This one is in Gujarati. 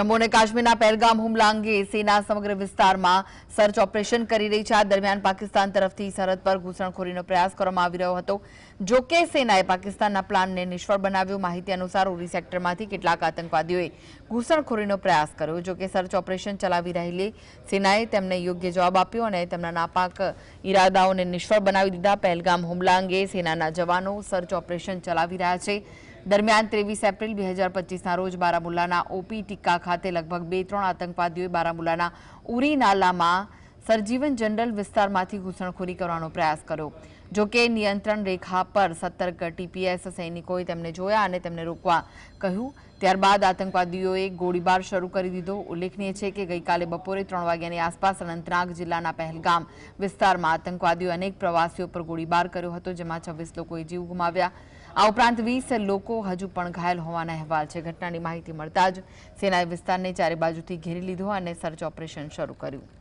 જમ્મુ અને કાશ્મીરના પહેલગામ હુમલા અંગે સેના સમગ્ર વિસ્તારમાં સર્ચ ઓપરેશન કરી રહી છે. આ દરમિયાન પાકિસ્તાન તરફથી સરહદ પર ઘૂસણખોરીનો પ્રયાસ કરવામાં આવી રહ્યો હતો. જો કે સેનાએ પાકિસ્તાનના પ્લાનને નિષ્ફળ બનાવ્યો. માહિતી અનુસાર ઉરી સેક્ટરમાંથી કેટલાક આતંકવાદીઓએ ઘૂસણખોરીનો પ્રયાસ કર્યો. જો કે સર્ચ ઓપરેશન ચલાવી રહેલી સેનાએ તેમને યોગ્ય જવાબ આપ્યો અને તેમના નાપાક ઈરાદાઓને નિષ્ફળ બનાવી દીધા. પહેલગામ હુમલા અંગે સેનાના જવાનો સર્ચ ઓપરેશન ચલાવી રહ્યા છે. દરમિયાન ત્રેવીસ એપ્રિલ બે હજાર પચીસના રોજ બારામુલ્લાના ઓપી ટિક્કા ખાતે લગભગ બે ત્રણ આતંકવાદીઓએ બારામુલ્લાના ઉરી નાલામાં સરજીવન જનરલ વિસ્તારમાંથી ઘૂસણખોરી કરવાનો પ્રયાસ કર્યો. જો કે નિયંત્રણ રેખા પર સતર્ક ટીપીએસ સૈનિકોએ તેમને જોયા અને તેમને રોકવા કહ્યું. ત્યારબાદ આતંકવાદીઓએ ગોળીબાર શરૂ કરી દીધો. ઉલ્લેખનીય છે કે ગઈકાલે બપોરે ત્રણ વાગ્યાની આસપાસ અનંતનાગ જિલ્લાના પહેલગામ વિસ્તારમાં આતંકવાદીઓ અનેક પ્રવાસીઓ પર ગોળીબાર કર્યો હતો, જેમાં છવ્વીસ લોકોએ જીવ ગુમાવ્યા. આ ઉપરાંત વીસ લોકો હજુ પણ ઘાયલ હોવાના અહેવાલ છે. ઘટનાની માહિતી મળતા જ સેનાએ વિસ્તારને ચારે બાજુથી ઘેરી લીધો અને સર્ચ ઓપરેશન શરૂ કર્યું.